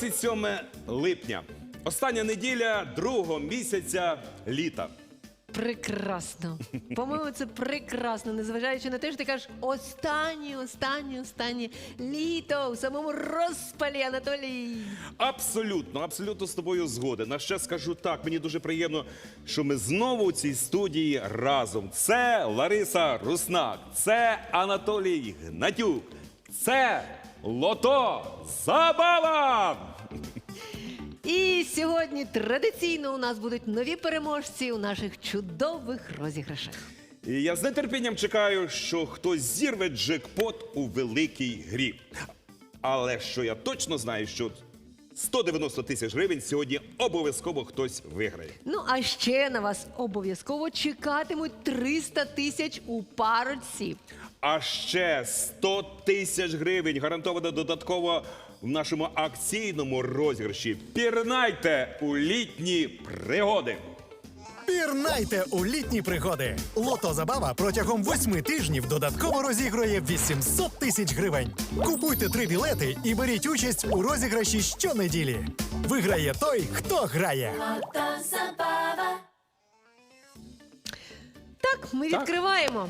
27 липня. Остання неділя другого місяця літа. Прекрасно. По-моєму, це прекрасно, незважаючи на те, що ти кажеш останнє, останнє, останнє літо у самому розпалі, Анатолій. Абсолютно, абсолютно з тобою згоден. А ще скажу так, мені дуже приємно, що ми знову у цій студії разом. Це Лариса Руснак, це Анатолій Гнатюк, це Лото Забава! І сьогодні традиційно у нас будуть нові переможці у наших чудових розіграшах. І я з нетерпінням чекаю, що хтось зірве джекпот у великій грі. Але що я точно знаю, що 190 тисяч гривень сьогодні обов'язково хтось виграє. Ну а ще на вас обов'язково чекатимуть 300 тисяч у парочці. А ще 100 тисяч гривень гарантовано додатково в нашому акційному розіграші. Пірнайте у літні пригоди. Пірнайте у літні пригоди. Лото Забава протягом восьми тижнів додатково розігрує 800 тисяч гривень. Купуйте три білети і беріть участь у розіграші щонеділі. Виграє той, хто грає. Лото забава. Так, ми Так. відкриваємо.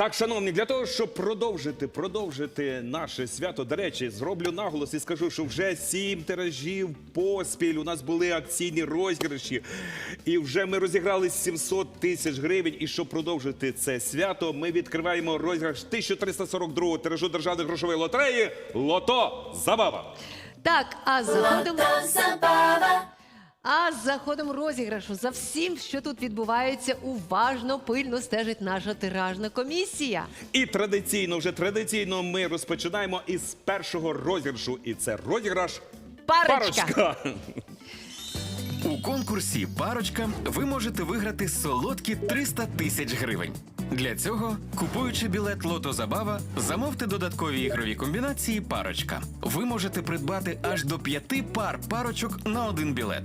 Так, шановні, для того, щоб продовжити, продовжити наше свято, до речі, зроблю наголос і скажу, що вже сім тиражів поспіль. У нас були акційні розіграші, і вже ми розіграли 700 тисяч гривень. І щоб продовжити це свято, ми відкриваємо розіграш 1342 тиражу державної грошової лотереї Лото Забава. Так, а за ходом... А за ходом розіграшу за всім, що тут відбувається, уважно, пильно стежить наша тиражна комісія. І традиційно, вже традиційно, ми розпочинаємо із першого розіграшу. І це розіграш Парочка. парочка. У конкурсі Парочка ви можете виграти солодкі 300 тисяч гривень. Для цього, купуючи білет Лото Забава, замовте додаткові ігрові комбінації Парочка. Ви можете придбати аж до п'яти пар парочок на один білет.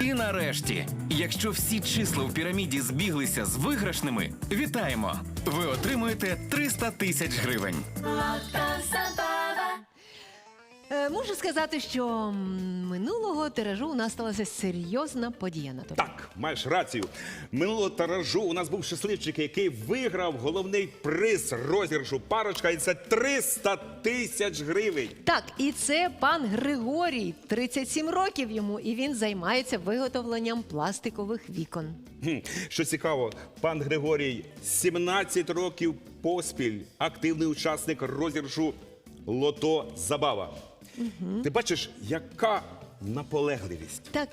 І нарешті, якщо всі числа в піраміді збіглися з виграшними, вітаємо! Ви отримуєте 300 тисяч гривень. Е, можу сказати, що м, минулого тиражу у нас сталася серйозна подія Анатолій. Так, маєш рацію. Минулого тиражу у нас був щасливчик, який виграв головний приз розіграшу парочка, і це 300 тисяч гривень. Так, і це пан Григорій, 37 років йому, і він займається виготовленням пластикових вікон. Хм, Що цікаво, пан Григорій 17 років поспіль активний учасник розіграшу Лото Забава. Ти бачиш, яка наполегливість. Так,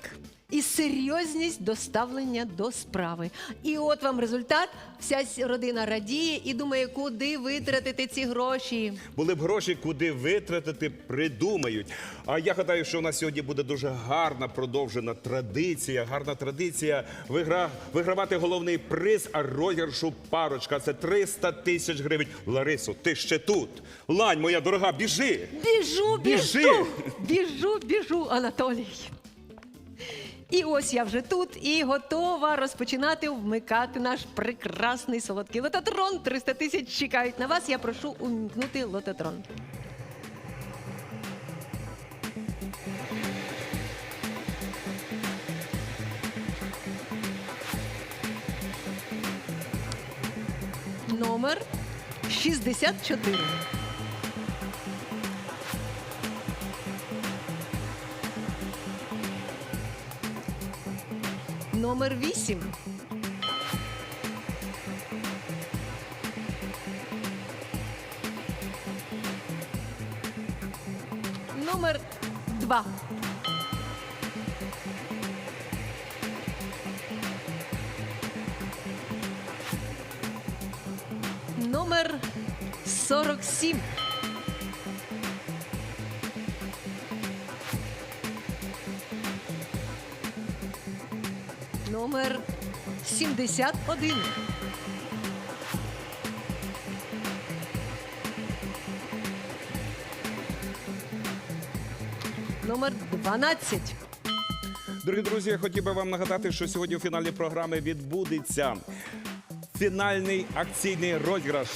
і серйозність доставлення до справи. І от вам результат. Вся родина радіє і думає, куди витратити ці гроші. Були б гроші, куди витратити, придумають. А я гадаю, що у нас сьогодні буде дуже гарна продовжена традиція. Гарна традиція вигра... вигравати головний приз, а розіграшу парочка. Це 300 тисяч гривень. Ларисо, ти ще тут. Лань, моя дорога, біжи. Біжу, Біжи! біжу, біжу, біжу, Анатолій. І ось я вже тут і готова розпочинати вмикати наш прекрасний солодкий лототрон. 300 тисяч чекають на вас. Я прошу увімкнути лототрон. Номер 64. Номер 8. Номер 2. Номер 47. Номер 71. Номер 12. Дорогі друзі, я хотів би вам нагадати, що сьогодні у фіналі програми відбудеться фінальний акційний розіграш.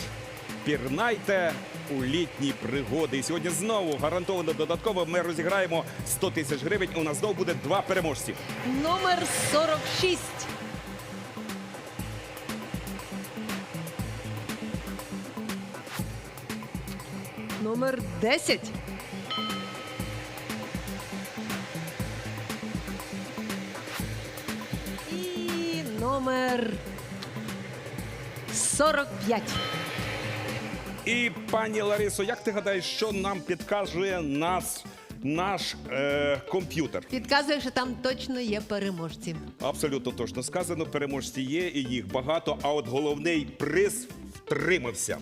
Пірнайте у літні пригоди. І сьогодні знову гарантовано додатково ми розіграємо 100 тисяч гривень. У нас знову буде два переможці. Номер 46. Номер 10. І номер 45. І пані Ларисо, як ти гадаєш, що нам підказує нас наш е, комп'ютер? Підказує, що там точно є переможці. Абсолютно точно сказано. Переможці є, і їх багато. А от головний приз втримався.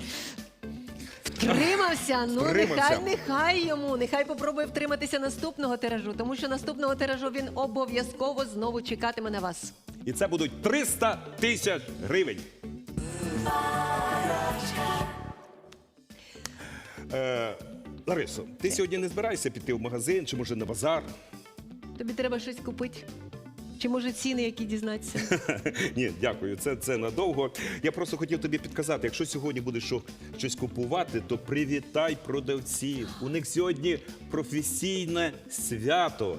Втримався. Ну Втримався. нехай, нехай йому. Нехай попробує втриматися наступного тиражу, тому що наступного тиражу він обов'язково знову чекатиме на вас. І це будуть 300 тисяч гривень. Е, Ларисо, ти сьогодні не збираєшся піти в магазин чи може на базар? Тобі треба щось купити. Чи може ціни, які дізнатися? Ні, дякую. Це, це надовго. Я просто хотів тобі підказати, якщо сьогодні будеш що- щось купувати, то привітай продавців. У них сьогодні професійне свято.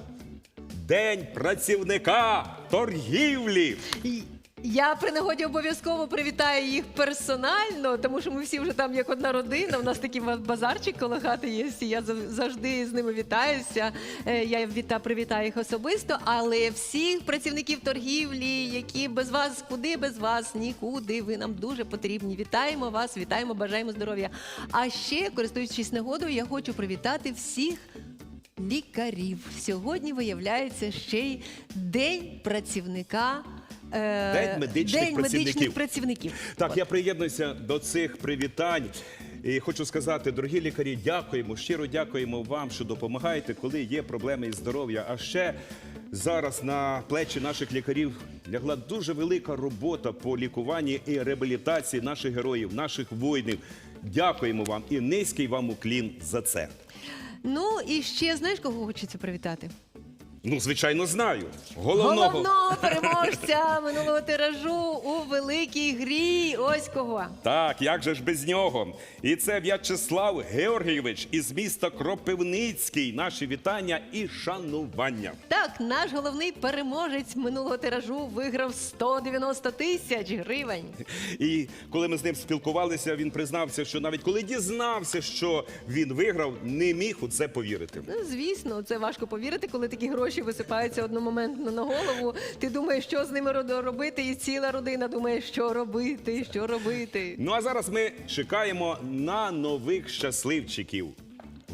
День працівника торгівлі. І Я при нагоді обов'язково привітаю їх персонально, тому що ми всі вже там як одна родина. У нас такий базарчик коло хати є. І я завжди з ними вітаюся. Е, Я віта привітаю їх особисто. Але всіх працівників торгівлі, які без вас, куди без вас, нікуди. Ви нам дуже потрібні. Вітаємо вас, вітаємо, бажаємо здоров'я. А ще, користуючись нагодою, я хочу привітати всіх лікарів. Сьогодні виявляється ще й день працівника. Е, День медичних День працівників. медичних працівників. Так, я приєднуюся до цих привітань. І хочу сказати, дорогі лікарі, дякуємо, щиро дякуємо вам, що допомагаєте, коли є проблеми із здоров'я. А ще зараз на плечі наших лікарів лягла дуже велика робота по лікуванні і реабілітації наших героїв, наших воїнів. Дякуємо вам і низький вам уклін за це. Ну і ще знаєш, кого хочеться привітати? Ну, звичайно, знаю. Головного. Головного переможця минулого тиражу у великій грі. Ось кого. Так, як же ж без нього? І це В'ячеслав Георгійович із міста Кропивницький. Наші вітання і шанування. Так, наш головний переможець минулого тиражу виграв 190 тисяч гривень. І коли ми з ним спілкувалися, він признався, що навіть коли дізнався, що він виграв, не міг у це повірити. Ну, звісно, це важко повірити, коли такі гроші висипаються одномоментно на голову. Ти думаєш, що з ними робити, і ціла родина думає, що робити, що робити. Ну а зараз ми чекаємо на нових щасливчиків.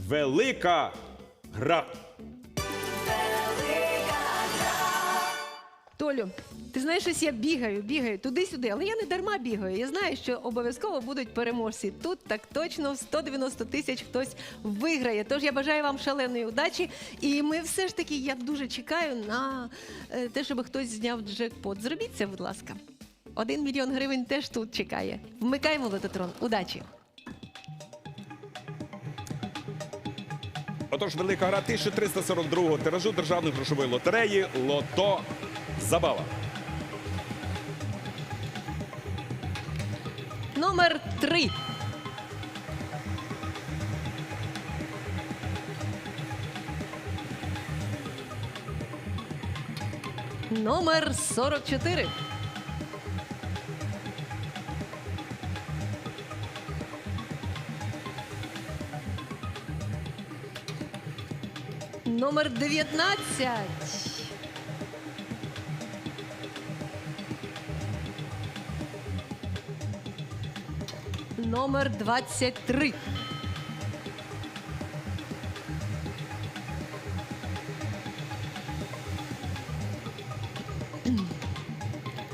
Велика гра. Толю, ти знаєш, ось я бігаю, бігаю туди-сюди, але я не дарма бігаю. Я знаю, що обов'язково будуть переможці. Тут так точно в 190 тисяч хтось виграє. Тож я бажаю вам шаленої удачі. І ми все ж таки, я дуже чекаю на е, те, щоб хтось зняв джекпот. Зробіть це, будь ласка. Один мільйон гривень теж тут чекає. Вмикаємо лототрон. Удачі! Отож, велика гра 1342 тиражу державної грошової лотереї Лото Забава. Номер три. Номер 44. Номер 19. Номер 23.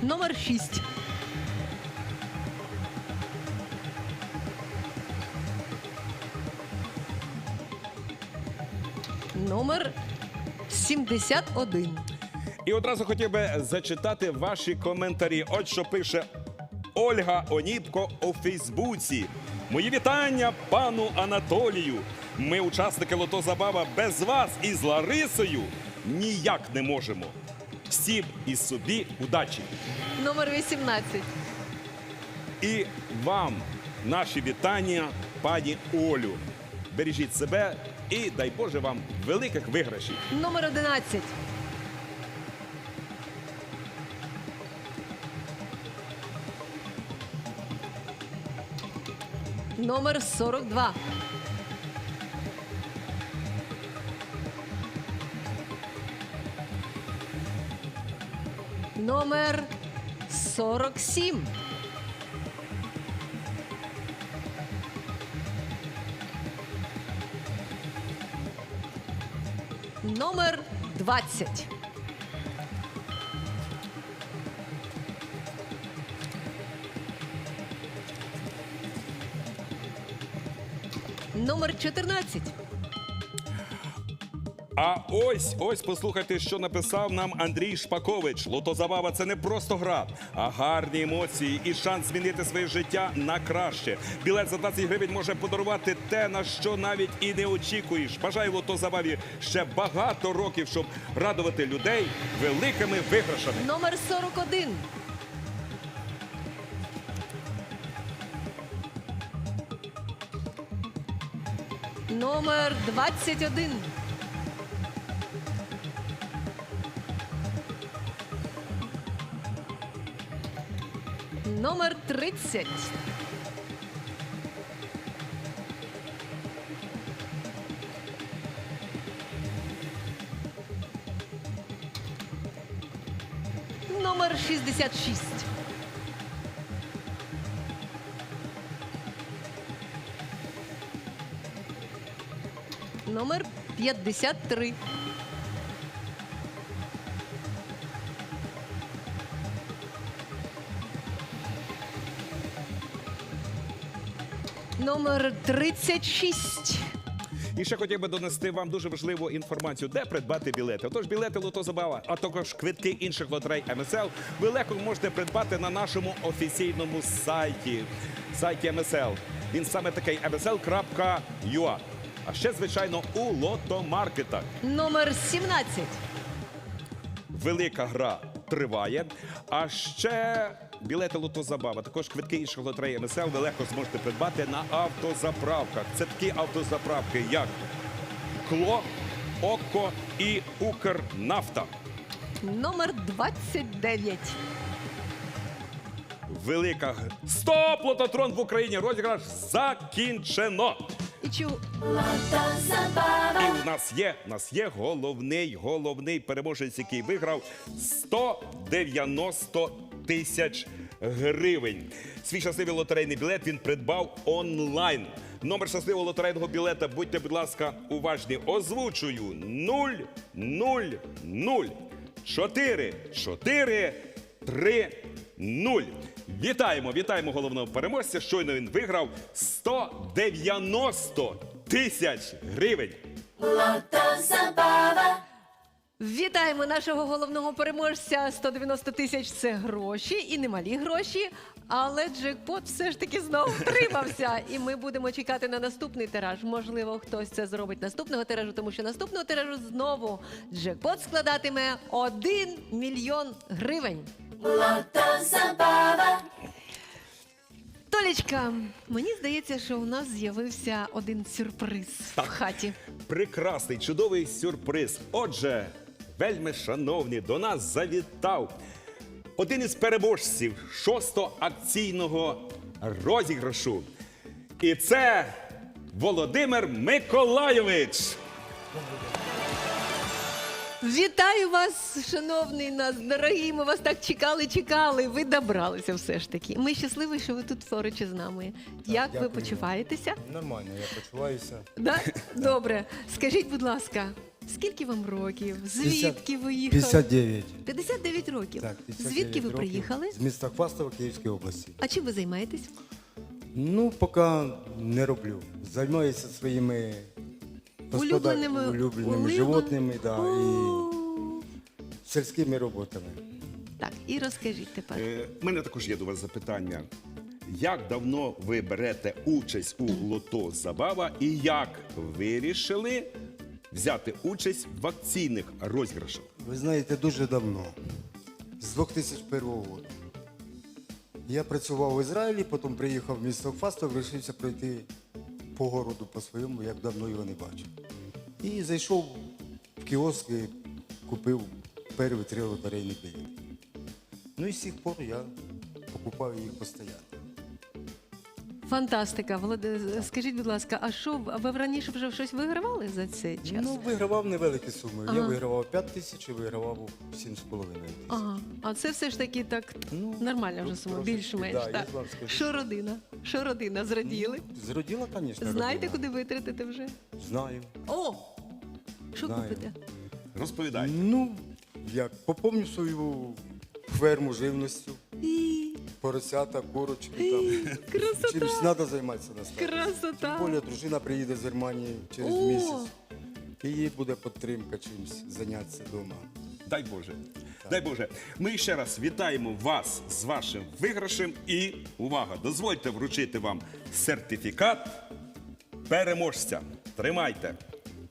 Номер 6. Номер 71. І одразу хотів би зачитати ваші коментарі. От що пише Ольга Оніпко у Фейсбуці. Мої вітання пану Анатолію. Ми, учасники Лото Забава, без вас із Ларисою ніяк не можемо. Всім і собі удачі! Номер 18. І вам наші вітання, пані Олю. Бережіть себе і дай Боже вам великих виграшів. Номер 11. Номер 42. Номер 47. Номер 20. Номер 14. А ось ось послухайте, що написав нам Андрій Шпакович. Лотозабава це не просто гра, а гарні емоції і шанс змінити своє життя на краще. Білет за 20 гривень може подарувати те, на що навіть і не очікуєш. Бажаю лотозабаві ще багато років, щоб радувати людей великими виграшами. Номер 41. Номер 21. Номер 30. Номер 66. Номер 53. Номер 36. І ще хотів би донести вам дуже важливу інформацію, де придбати білети. Отож, білети Лотозабава, а також квитки інших лотерей МСЛ ви легко можете придбати на нашому офіційному сайті, сайті МСЛ. Він саме такий msl.ua. А ще, звичайно, у лотомаркетах. Номер 17. Велика гра триває. А ще білети Лотозабава, також квитки інших лотерей МСЛ ви легко зможете придбати на автозаправках. Це такі автозаправки, як Кло, Око і Укрнафта. Номер 29. Велика г- Стоп! Лототрон в Україні! Розіграш закінчено! І чу... І в нас є, в нас є головний, головний переможець, який виграв 190 тисяч гривень. Свій щасливий лотерейний білет він придбав онлайн. Номер щасливого лотерейного білета, будьте, будь ласка, уважні. Озвучую 0 0 0 4 4 3 0. Вітаємо, вітаємо головного переможця. Щойно він виграв 190 тисяч гривень. Вітаємо нашого головного переможця. 190 тисяч це гроші і немалі гроші. Але джекпот все ж таки знову втримався. І ми будемо чекати на наступний тираж. Можливо, хтось це зробить наступного тиражу, тому що наступного тиражу знову джекпот складатиме 1 мільйон гривень. Толічка, мені здається, що у нас з'явився один сюрприз в хаті. Прекрасний, чудовий сюрприз. Отже, вельми шановні, до нас завітав один із переможців шостого акційного розіграшу. І це Володимир Миколайович. Вітаю вас, шановний нас, дорогі. Ми вас так чекали, чекали. Ви добралися все ж таки. Ми щасливі, що ви тут поруч із нами. Як ви дякую. почуваєтеся? Нормально, я почуваюся. Да? Добре. Скажіть, будь ласка, скільки вам років? Звідки ви їхали? 59. 59 років. Так, 59 Звідки ви років. приїхали? З міста Хвастова Київської області. А чим ви займаєтесь? Ну, поки не роблю. Займаюся своїми господар- Улюбленими, улюбленими улюблен- животними, да, і сільськими роботами. Так, і розкажіть тепер. Е, У мене також є до вас запитання. Як давно ви берете участь у лото Забава і як вирішили взяти участь в акційних розіграшах? Ви знаєте, дуже давно, з 2001 року. Я працював в Ізраїлі, потім приїхав в місто Фастов, вирішився пройти по городу по своєму, як давно його не бачив. І зайшов в кіоск і купив перші три лотерейні білети. Ну і з тих пор я покупав їх постійно. Фантастика. Володе, скажіть, будь ласка, а що ви раніше вже щось вигравали за цей час? Ну, вигравав невеликі суми. Я вигравав 5 тисяч і вигравав 7,5 тисяч. Ага, а це все ж таки так Ну, нормальна вже сума, трошечки, більш-менш. да, я так. ж вам скажу, Що родина? Що родина? Зраділи? Зроділа, звісно. Знаєте, родина. куди витратите вже? Знаю. О! Що Знаю. купите? Розповідай. Ну, як поповню свою ферму живністю, І... поросята, курочки там. Красота! Чимось треба займатися на старості. Красота! Тим більше дружина приїде з Германії через О! місяць. І їй буде підтримка чимось зайнятися вдома. Дай Боже. Дай Боже. Ми ще раз вітаємо вас з вашим виграшем і увага! Дозвольте вручити вам сертифікат переможця. Тримайте.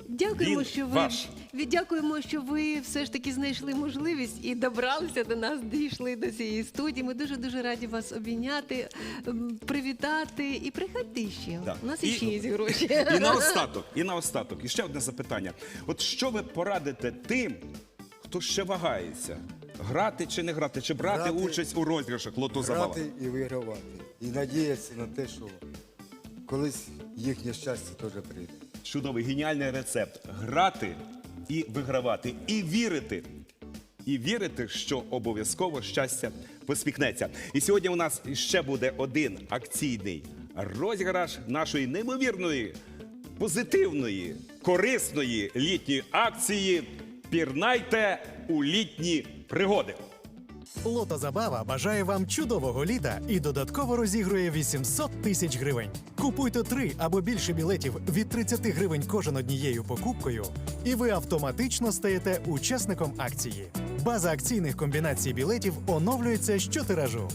Дякуємо, Він що ви ваш. від- дякуємо, що ви все ж таки знайшли можливість і добралися до нас, дійшли до цієї студії. Ми дуже дуже раді вас обійняти, привітати і приходьте ще. Да. У нас І- іще є гроші. І наостаток, і наостаток, і ще одне запитання. От що ви порадите тим, хто ще вагається? Грати чи не грати, чи брати Грати. участь у розіграшах лото забава? Грати і вигравати. І надіятися на те, що колись їхнє щастя теж прийде. Чудовий геніальний рецепт: грати і вигравати, і вірити. І вірити, що обов'язково щастя посміхнеться. І сьогодні у нас ще буде один акційний розіграш нашої неймовірної, позитивної, корисної літньої акції. Пірнайте у літні пригоди. Лото Забава бажає вам чудового літа і додатково розігрує 800 тисяч гривень. Купуйте три або більше білетів від 30 гривень кожен однією покупкою, і ви автоматично стаєте учасником акції. База акційних комбінацій білетів оновлюється щотиражу.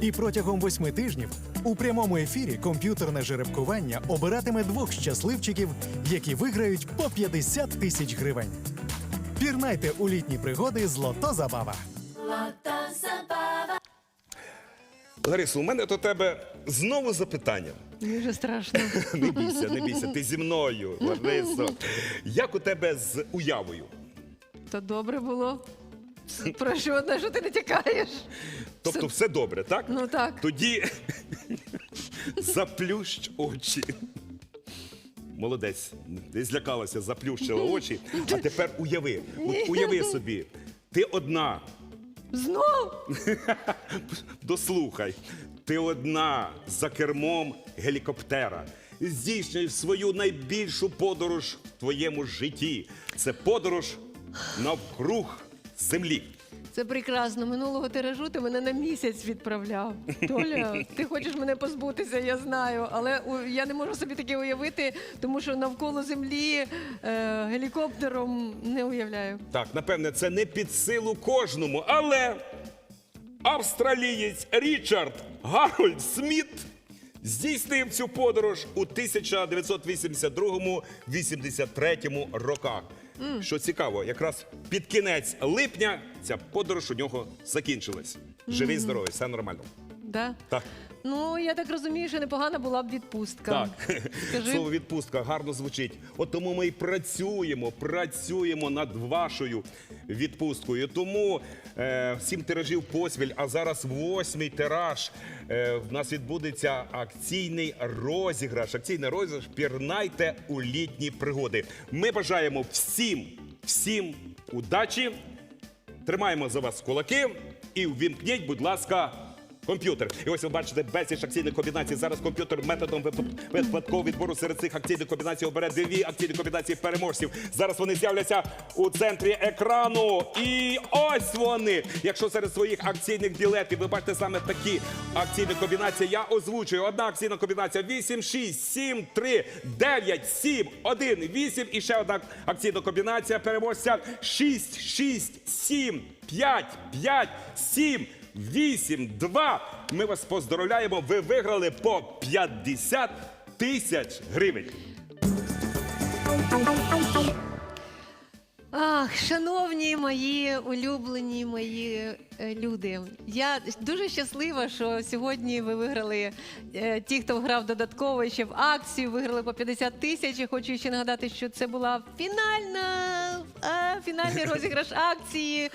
І протягом восьми тижнів у прямому ефірі комп'ютерне жеребкування обиратиме двох щасливчиків, які виграють по 50 тисяч гривень. Пірнайте у літні пригоди з Лото Забава. Ларисо, у мене до тебе знову запитання. Мені вже страшно. Не бійся, не бійся, ти зі мною, Ларисо. Як у тебе з уявою? То добре було. Про що одне, що ти не тікаєш? Тобто все добре, так? Ну так. Тоді заплющ очі. Молодець, не злякалася, заплющила очі. А тепер уяви, от уяви собі, ти одна, Знов? дослухай, ти одна за кермом гелікоптера. Здійснюєш свою найбільшу подорож в твоєму житті. Це подорож навкруг землі. Це прекрасно. Минулого тиражу ти мене на місяць відправляв. Толя, ти хочеш мене позбутися, я знаю. Але я не можу собі таке уявити, тому що навколо землі е, гелікоптером не уявляю. Так, напевне, це не під силу кожному, але австралієць Річард Гарольд Сміт здійснив цю подорож у 1982-83 роках. Що цікаво, якраз під кінець липня ця подорож у нього закінчилась. Живий, здоровий, все нормально. Да? Так. Ну, я так розумію, що непогана була б відпустка. Так, Скажи. слово відпустка гарно звучить. От тому ми і працюємо, працюємо над вашою відпусткою. Тому е, сім тиражів поспіль, а зараз восьмий тираж. Е, в нас відбудеться акційний розіграш. Акційний розіграш пірнайте у літні пригоди. Ми бажаємо всім, всім удачі. Тримаємо за вас кулаки і ввімкніть, будь ласка, комп'ютер. І ось ви бачите безліч акційних комбінацій. Зараз комп'ютер методом випадкового відбору серед цих акційних комбінацій обере дві акційні комбінації переможців. Зараз вони з'являться у центрі екрану. І ось вони. Якщо серед своїх акційних білетів ви бачите саме такі акційні комбінації, я озвучую. Одна акційна комбінація 8, 6, 7, 3, 9, 7, 1, 8. І ще одна акційна комбінація переможця 6, 6, 7, 5, 5, 7, 8, 2. Ми вас поздоровляємо. Ви виграли по 50 тисяч гривень. Ах, шановні мої улюблені мої е, люди. Я дуже щаслива, що сьогодні ви виграли е, ті, хто грав додатково ще в акцію, виграли по 50 тисяч. Хочу ще нагадати, що це була фінальна фінальний розіграш акції.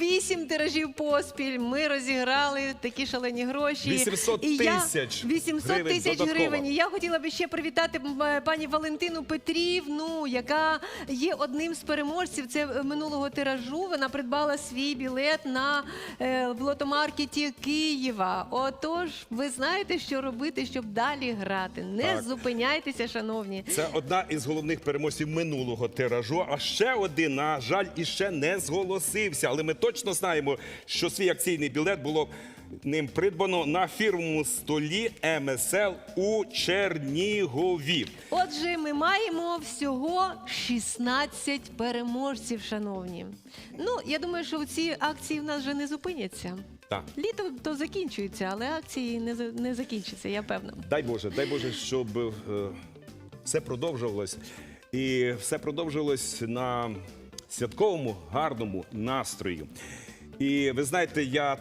Вісім тиражів поспіль. Ми розіграли такі шалені гроші. 800 І я- тисяч 800 гривень тисяч додатково. гривень. І Я хотіла би ще привітати м, е, пані Валентину Петрівну, яка є одним з переможців. Це е, минулого тиражу. Вона придбала свій білет на е, в лотомаркеті Києва. Отож, ви знаєте, що робити, щоб далі грати. Не Так. зупиняйтеся, шановні. Це одна із головних переможців минулого тиражу. А ще один, на жаль, іще не зголосився. Але ми точно знаємо, що свій акційний білет було ним придбано на фірмовому столі МСЛ у Чернігові. Отже, ми маємо всього 16 переможців, шановні. Ну, я думаю, що ці акції в нас вже не зупиняться. Так. Літо то закінчується, але акції не, не закінчаться, я певна. Дай Боже, дай Боже, щоб е, все продовжувалось. І все продовжилось на святковому гарному настрої. І ви знаєте, я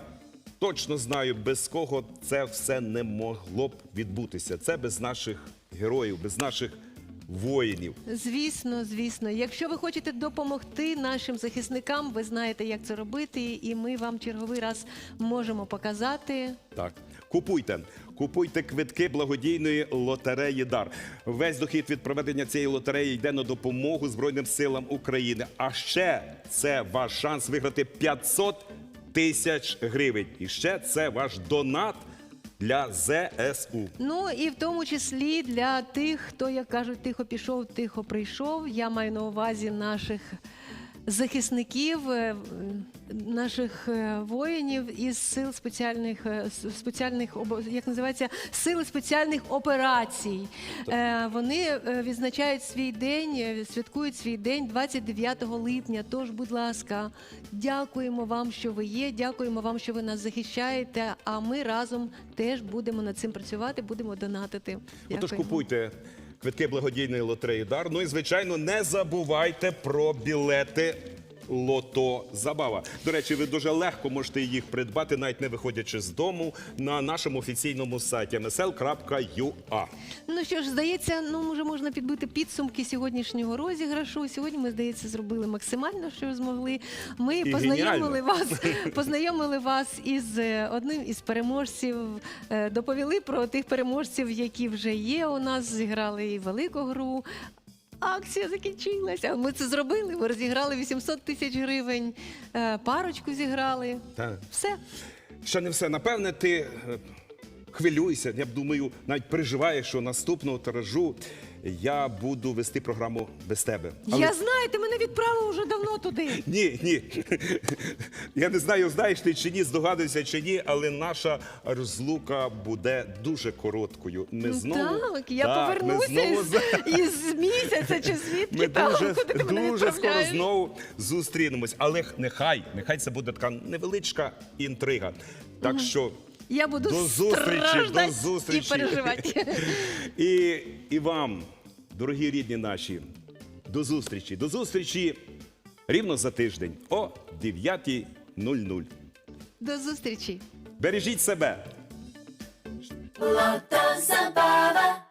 точно знаю, без кого це все не могло б відбутися. Це без наших героїв, без наших воїнів. Звісно, звісно. Якщо ви хочете допомогти нашим захисникам, ви знаєте, як це робити, і ми вам черговий раз можемо показати. Так, купуйте. Купуйте квитки благодійної лотереї Дар. Весь дохід від проведення цієї лотереї йде на допомогу Збройним силам України. А ще це ваш шанс виграти 500 тисяч гривень. І ще це ваш донат для ЗСУ. Ну і в тому числі для тих, хто, як кажуть, тихо пішов, тихо прийшов. Я маю на увазі наших захисників, е, наших е, воїнів із сил спеціальних е, спеціальних як називається сили спеціальних операцій. Вони відзначають свій день, святкують свій день 29 липня. Тож, будь ласка, дякуємо вам, що ви є. Дякуємо вам, що ви нас захищаєте. А ми разом теж будемо над цим працювати, будемо донатити. Отож, купуйте квитки благодійної лотереї Дар. Ну і звичайно, не забувайте про білети. Лото Забава. До речі, ви дуже легко можете їх придбати, навіть не виходячи з дому, на нашому офіційному сайті msl.ua. Ну що ж, здається, ну вже можна підбити підсумки сьогоднішнього розіграшу. Сьогодні ми, здається, зробили максимально, що змогли. Ми І познайомили геніально. вас, познайомили вас із е, одним із переможців. е, Доповіли про тих переможців, які вже є. У нас зіграли і велику гру. Акція закінчилася. Ми це зробили. Ми розіграли 800 тисяч гривень. е, Парочку зіграли. Так. Все. Ще не все. Напевне, ти е, хвилюйся. Я б думаю, навіть переживаєш, що наступного тиражу я буду вести програму без тебе. Я знаю, ти мене відправив вже давно туди. Ні, ні. Я не знаю, знаєш ти чи ні, здогадуюся чи ні, але наша розлука буде дуже короткою. Ми знову Ну Так, я Так, ми повернуся знову із, із місяця чи звідки Ми там, дуже, куди ти мене дуже скоро знову зустрінемось. Але нехай, нехай це буде така невеличка інтрига. Так що Я буду до зустрічі, до зустрічі. і переживати. І, і вам, дорогі рідні наші, до зустрічі. До зустрічі рівно за тиждень о 9.00. До зустрічі. Бережіть себе. Лото Zabava.